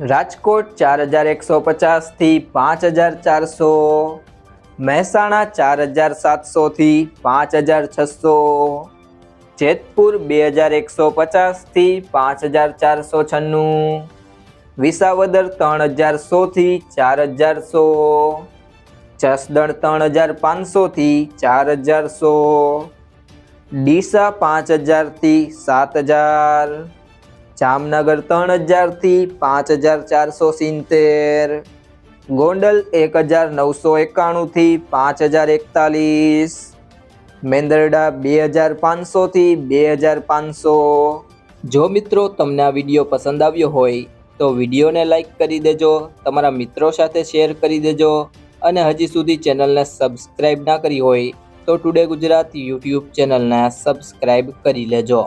રાજકોટ ચાર હજાર એકસો પચાસથી પાંચ હજાર ચારસો. મહેસાણા ચાર હજાર સાતસોથી પાંચ હજાર છસો. જેતપુર બે હજાર એકસો પચાસથી પાંચ હજાર ચારસો છન્નું. વિસાવદર ત્રણ હજાર સોથી ચાર હજાર સો જસદણ ત્રણ હજાર પાંચસોથી ચાર હજાર સો ડીસા પાંચ હજારથી સાત હજાર. જામનગર ત્રણ હજારથી પાંચ હજાર ચારસો સિત્તેર. ગોંડલ એક હજાર નવસો એકાણુંથી પાંચ હજાર એકતાલીસ. મેંદરડા બે હજાર પાંચસોથી બે હજાર પાંચસો. જો મિત્રો તમને આ વીડિયો પસંદ આવ્યો હોય, તો વિડીયોને લાઈક કરી દેજો, તમારા મિત્રો સાથે શેર કરી દેજો, અને હજી સુધી ચેનલને સબસ્ક્રાઈબ ના કરી હોય, તો ટુડે ગુજરાત યુટ્યુબ ચેનલને સબસ્ક્રાઈબ કરી લેજો.